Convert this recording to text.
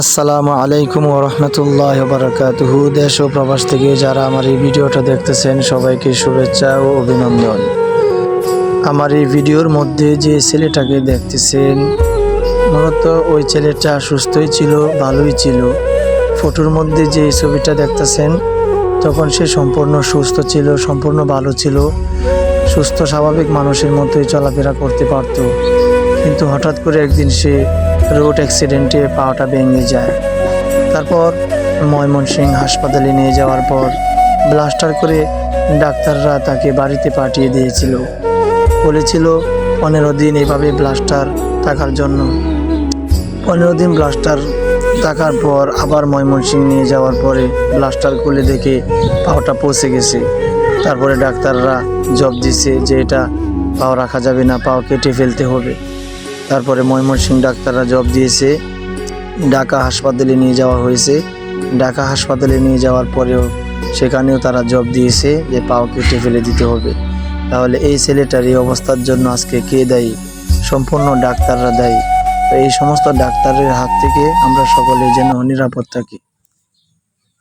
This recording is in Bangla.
আসসালামু আলাইকুম ওরহমতুল্লাহ বারকাতুহু। দেশ ও প্রবাস থেকে যারা আমার এই ভিডিওটা দেখতেছেন, সবাইকে শুভেচ্ছা ও অভিনন্দন। আমার এই ভিডিওর মধ্যে যে ছেলেটাকে দেখতেছেন, মূলত ওই ছেলেটা সুস্থই ছিল, ভালোই ছিল। ফটোর মধ্যে যে ছবিটা দেখতেছেন, তখন সে সম্পূর্ণ সুস্থ ছিল, সম্পূর্ণ ভালো ছিল। সুস্থ, স্বাভাবিক মানুষের মতোই চলাফেরা করতে পারতো। কিন্তু হঠাৎ করে একদিন সে রোড অ্যাক্সিডেন্টে পাওয়াটা ভেঙে যায়। তারপর ময়মনসিংহ হাসপাতালে নিয়ে যাওয়ার পর ব্লাস্টার করে ডাক্তাররা তাকে বাড়িতে পাঠিয়ে দিয়েছিল। বলেছিল পনেরো দিন এভাবে ব্লাস্টার থাকার জন্য। পনেরো দিন ব্লাস্টার থাকার পর আবার ময়মনসিংহ নিয়ে যাওয়ার পরে ব্লাস্টার খুলে দেখে পাওটা পচে গেছে। তারপরে ডাক্তাররা জব দিছে যে এটা পাও রাখা যাবে না পাও কেটে ফেলতে হবে। তারপরে ময়মনসিংহ ডাক্তাররা জব দিয়েছে। ঢাকা হাসপাতালে নিয়ে যাওয়া হয়েছে। ঢাকা হাসপাতালে নিয়ে যাওয়ার পরেও সেখানেও তারা জব দিয়েছে যে পাও কেটে ফেলে দিতে হবে। তাহলে এই ছেলেটার এই অবস্থার জন্য আজকে কে দায়ী? সম্পূর্ণ ডাক্তাররা দায়ী। এই সমস্ত ডাক্তারের হাত থেকে আমরা সকলে যেন নিরাপদ থাকি।